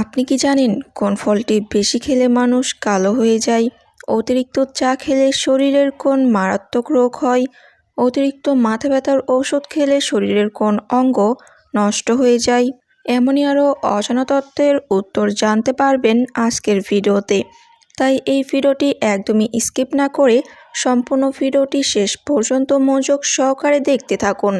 আপনি কি জানেন কোন ফলটি বেশি খেলে মানুষ কালো হয়ে যায়? অতিরিক্ত চা খেলে শরীরের কোন মারাত্মক রোগ হয়? অতিরিক্ত মাথা ব্যথার ওষুধ খেলে শরীরের কোন অঙ্গ নষ্ট হয়ে যায়? এমনই আরও অজানা তত্ত্বের উত্তর জানতে পারবেন আজকের ভিডিওতে। তাই এই ভিডিওটি একদমই স্কিপ না করে সম্পূর্ণ ভিডিওটি শেষ পর্যন্ত মনোযোগ সহকারে দেখতে থাকুন।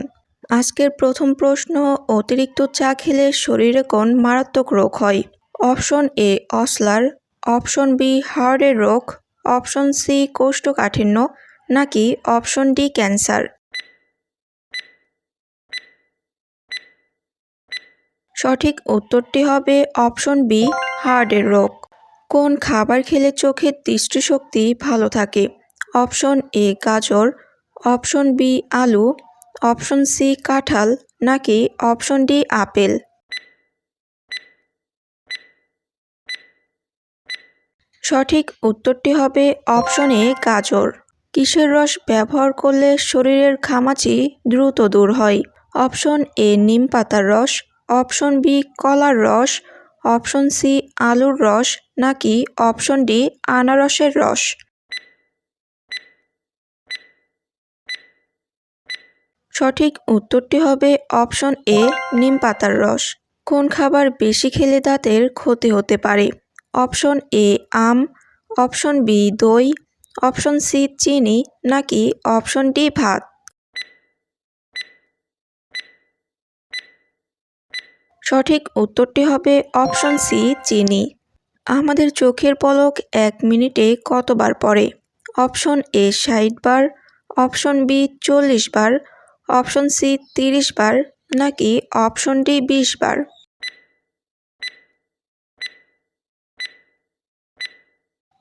আজকের প্রথম প্রশ্ন, অতিরিক্ত চা খেলে শরীরে কোন মারাত্মক রোগ হয়? অপশন এ, অসলার। অপশন বি, হার্টের রোগ। অপশন সি, কোষ্ঠকাঠিন্য। নাকি অপশন ডি, ক্যান্সার? সঠিক উত্তরটি হবে অপশন বি, হার্টের রোগ। কোন খাবার খেলে চোখের দৃষ্টিশক্তি ভালো থাকে? অপশন এ, গাজর। অপশন বি, আলু। অপশন সি কাঁঠাল, নাকি অপশন ডি আপেল? সঠিক উত্তরটি হবে অপশন এ গাজর। কিসের রস ব্যবহার করলে শরীরের খামাচি দ্রুত দূর হয়? অপশন এ নিম পাতার রস, অপশন বি কলার রস, অপশন সি আলুর রস, নাকি অপশন ডি আনারসের রস? সঠিক উত্তরটি হবে অপশন এ, নিম পাতার রস। কোন খাবার বেশি খেলে দাঁতের ক্ষতি হতে পারে? অপশন এ, আম। অপশন বি, দই। অপশন সি, চিনি নাকি অপশন ডি, ভাত? সঠিক উত্তরটি হবে অপশন সি, চিনি। আমাদের চোখের পলক এক মিনিটে কতবার পড়ে? অপশন এ, ষাট বার। অপশন বি, চল্লিশ বার। অপশন সি তিরিশ বার, নাকি অপশন ডি বিশ বার?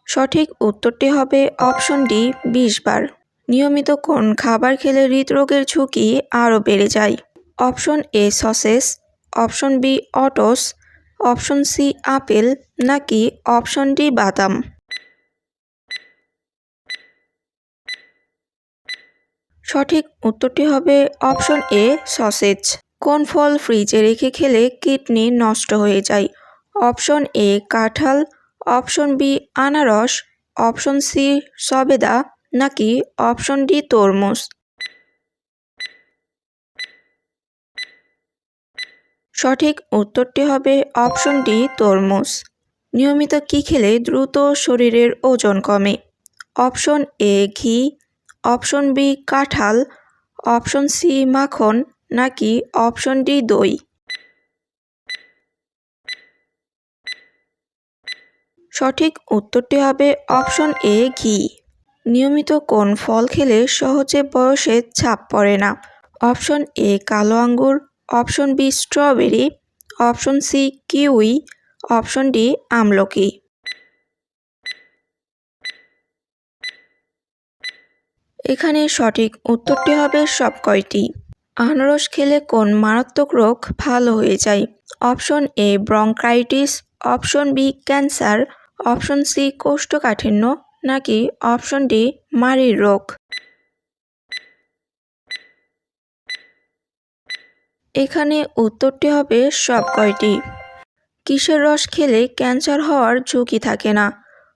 সঠিক উত্তরটি হবে অপশন ডি বিশ বার। নিয়মিত কোন খাবার খেলে হৃদরোগের ঝুঁকি আরও বেড়ে যায়? Option A sausages, option B oats, option C apple, নাকি অপশন ডি বাদাম? সঠিক উত্তরটি হবে অপশন এ, সসেজ। কোন ফল ফ্রিজে রেখে খেলে কিডনি নষ্ট হয়ে যায়? অপশন এ, কাঁঠাল। অপশন বি, আনারস। অপশন সি, সবেদা। নাকি অপশন ডি, তরমুজ? সঠিক উত্তরটি হবে অপশন ডি, তরমুজ। নিয়মিত কি খেলে দ্রুত শরীরের ওজন কমে? অপশন এ, ঘি। অপশন বি কাঁঠাল, অপশন সি মাখন, নাকি অপশন ডি দই? সঠিক উত্তরটি হবে অপশন এ ঘি। নিয়মিত কোন ফল খেলে সহজে বয়সে ছাপ পড়ে না? অপশন এ কালো আঙ্গুর, option B strawberry, option C kiwi, option D আমলকি। এখানে সঠিক উত্তরটি হবে সব কয়টি। আনারস খেলে কোন মারাত্মক রোগ ভালো হয়ে যায়? Option A bronchitis option B, cancer, option C, কোষ্ঠকাঠিন্য, নাকি অপশন ডি মারির রোগ? এখানে উত্তরটি হবে সব কয়টি। কিসের রস খেলে ক্যান্সার হওয়ার ঝুঁকি থাকে না?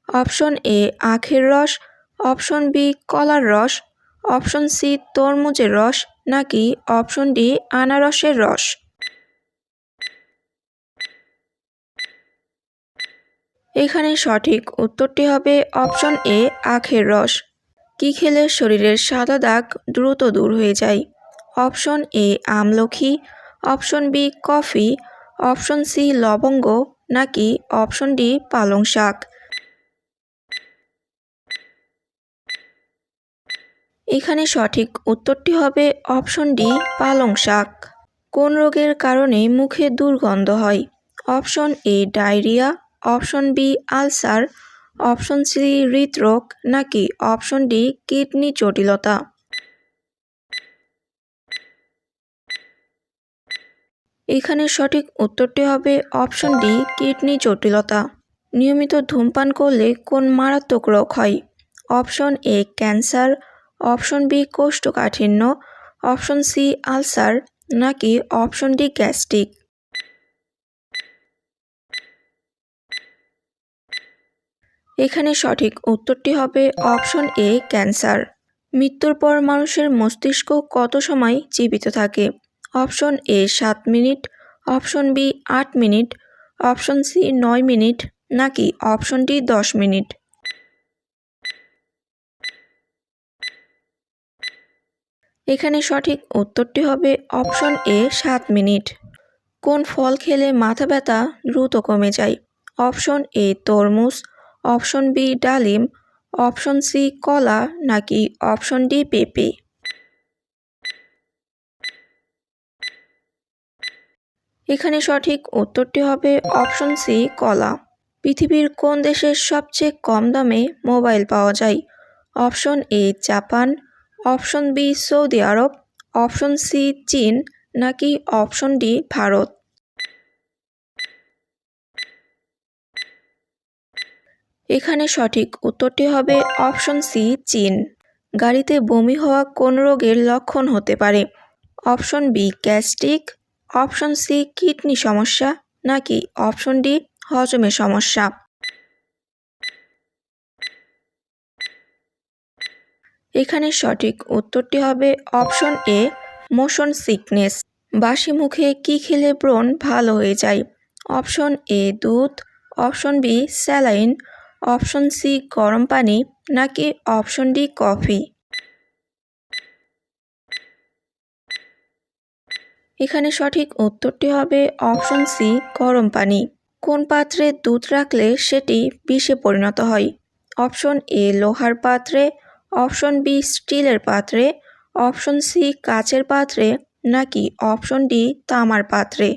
অপশন এ, আখের রস অপশন বি কলার রস, অপশন সি তরমুজের রস, নাকি অপশন ডি আনারসের রস? এখানে সঠিক উত্তরটি হবে অপশন এ, আখের রস। কি খেলে শরীরের সাদা দাগ দ্রুত দূর হয়ে যায়? অপশন এ, আমলখি। Option B, coffee. Option C, লবঙ্গ। নাকি অপশন ডি, পালং শাক? এখানে সঠিক উত্তরটি হবে অপশন ডি, পালং শাক। কোন রোগের কারণে মুখে দুর্গন্ধ হয়? Option A, diarrhoea. Option B, ulcer. Option C, হৃদরোগ। নাকি অপশন ডি, কিডনি জটিলতা? এখানে সঠিক উত্তরটি হবে অপশন ডি, কিডনি জটিলতা। নিয়মিত ধূমপান করলে কোন মারাত্মক রোগ হয়? Option A, cancer. Option B কোষ্ঠকাঠিন্য, অপশন সি আলসার, নাকি অপশন ডি গ্যাস্ট্রিক? এখানে সঠিক উত্তরটি হবে অপশন এ ক্যান্সার। মৃত্যুর পর মানুষের মস্তিষ্ক কত সময় জীবিত থাকে? অপশন এ সাত মিনিট, অপশন বি আট মিনিট, অপশন সি নয় মিনিট, নাকি অপশন ডি দশ মিনিট? এখানে সঠিক উত্তরটি হবে অপশন এ, সাত মিনিট। কোন ফল খেলে মাথা ব্যথা দ্রুত কমে যায়? অপশন এ, তরমুজ। অপশন বি, ডালিম। অপশন সি, কলা নাকি অপশন ডি, পেঁপে? এখানে সঠিক উত্তরটি হবে অপশন সি, কলা। পৃথিবীর কোন দেশের সবচেয়ে কম দামে মোবাইল পাওয়া যায়? Option A, Japan. Option B Saudi আরব, অপশন সি চীন, নাকি অপশন ডি ভারত? এখানে সঠিক উত্তরটি হবে অপশন সি চীন। গাড়িতে বমি হওয়া কোন রোগের লক্ষণ হতে পারে? Option B gastric, option C kidney সমস্যা, নাকি অপশন ডি হজমের সমস্যা? এখানে সঠিক উত্তরটি হবে অপশন এ মোশন সিকনেস বাসি মুখে কি খেলে ব্রণ ভালো হয়ে যায়? অপশন এ, দুধ। Option B, saline. Option C, গরম পানি। নাকি অপশন ডি, কফি? এখানে সঠিক উত্তরটি হবে অপশন সি, গরম পানি। কোন পাত্রে দুধ রাখলে সেটি বিষে পরিণত হয়? অপশন এ, লোহার পাত্রে। অপশন বি, স্টিলের পাত্রে। অপশন সি, কাচের পাত্রে। নাকি অপশন ডি, তামার পাত্রে।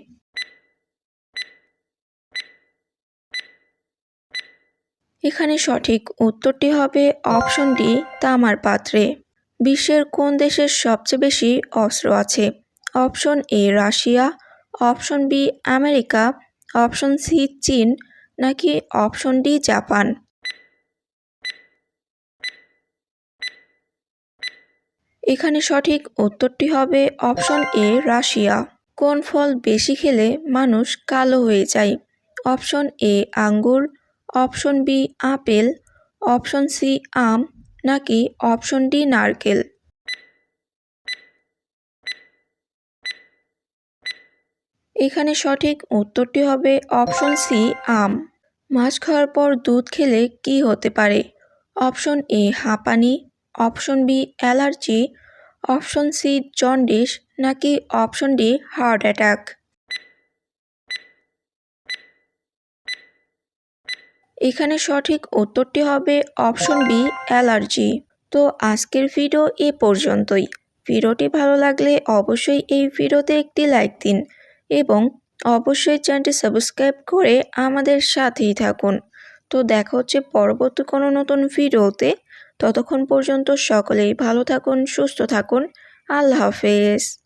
এখানে সঠিক উত্তরটি হবে অপশন ডি, তামার পাত্রে। বিশ্বের কোন দেশের সবচেয়ে বেশি অস্ত্র আছে? Option A, Russia. Option B, America. Option C, চীন। নাকি অপশন ডি, জাপান। এখানে সঠিক উত্তরটি হবে অপশন এ, রাশিয়া। কোন ফল বেশি খেলে মানুষ কালো হয়ে যায়? অপশন এ, আঙ্গুর। Option B, apple. Option C, আম। নাকি অপশন ডি, নারকেল? এখানে সঠিক উত্তরটি হবে অপশন সি, আম। মাছ খাওয়ার পর দুধ খেলে কি হতে পারে? অপশন এ, হাঁপানি। Option B allergy, option C jaundice, নাকি অপশন ডি হার্ট অ্যাটাক? এখানে সঠিক উত্তরটি হবে অপশন বি অ্যালার্জি। তো আজকের ভিডিও এ পর্যন্তই। ভিডিওটি ভালো লাগলে অবশ্যই এই ভিডিওতে একটি লাইক দিন এবং অবশ্যই চ্যানেলটি সাবস্ক্রাইব করে আমাদের সাথেই থাকুন। তো দেখা হচ্ছে পরবর্তী কোনো নতুন ভিডিওতে। ততক্ষণ পর্যন্ত সকলেই ভালো থাকুন সুস্থ থাকুন। আল্লাহ হাফেজ।